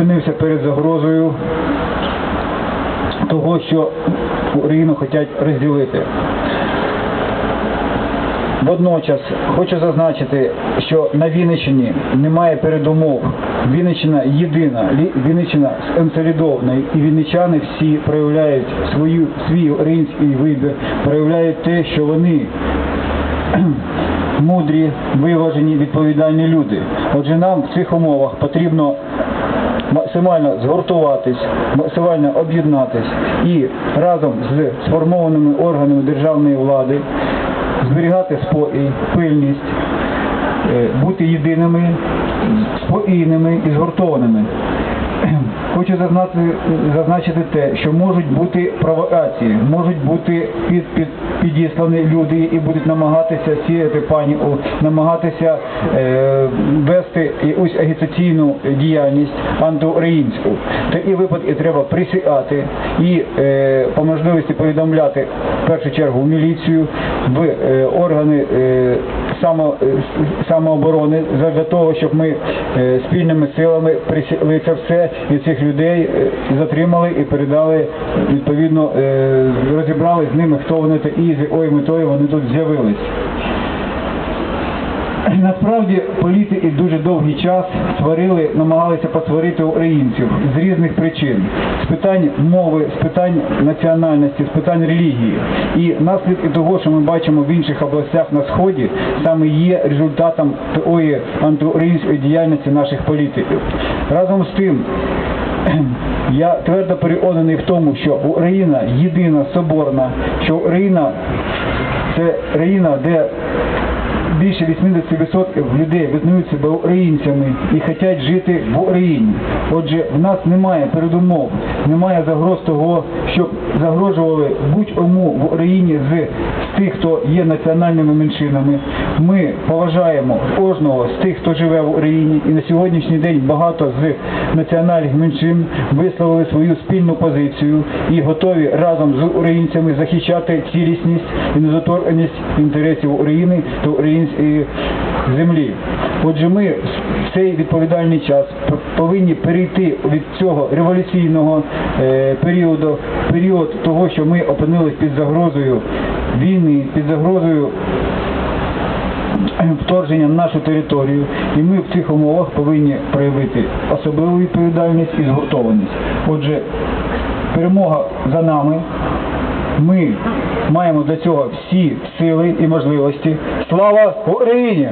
опинився перед загрозою того, що Україну хочуть розділити. Водночас хочу зазначити, що на Вінниччині немає передумов. Вінниччина єдина, Вінниччина консолідована, і вінничани всі проявляють свою, свій український вибір, проявляють те, що вони мудрі, виважені, відповідальні люди. Отже, нам в цих умовах потрібно максимально згуртуватись, максимально об'єднатись і разом з сформованими органами державної влади зберігати спокій, пильність, е, бути єдиними, спокійними і згуртованими. Хочу зазнати, зазначити те, що можуть бути провокації, можуть бути під, під, підіслані люди, які будуть намагатися сіяти паніку, намагатися е, вести якусь агітаційну діяльність антиукраїнську. Такі випадки треба присікати і е, по можливості повідомляти в першу чергу в міліцію, в е, органи е, само, е, самооборони для того, щоб ми е, спільними силами присікли це все і цих людей е, затримали і передали відповідно, розібрали з ними, хто вони такі, з якою метою вони тут з'явились. Насправді політики дуже довгий час створили, намагалися посварити українців з різних причин, з питань мови, з питань національності, з питань релігії. І наслідки того, що ми бачимо в інших областях на сході, саме є результатом такої антиукраїнської діяльності наших політиків. Разом з тим. Я твердо переконаний в тому, що Україна єдина, соборна, що Україна це країна, де більше 80% людей визнаються українцями і хочуть жити в Україні. Отже, в нас немає передумов, немає загроз того, щоб загрожували будь-кому в Україні з, тих, хто є національними меншинами. Ми поважаємо кожного з тих, хто живе в Україні, і на сьогоднішній день багато з національних меншин висловили свою спільну позицію і готові разом з українцями захищати цілісність і недоторканність інтересів України та української землі. Отже, ми в цей відповідальний час повинні перейти від цього революційного е, періоду, період того, що ми опинились під загрозою війни, під загрозою вторгнення на нашу територію, і ми в цих умовах повинні проявити особливу відповідальність і згуртованість. Отже, перемога за нами. Ми маємо для цього всі сили і можливості. Слава Україні!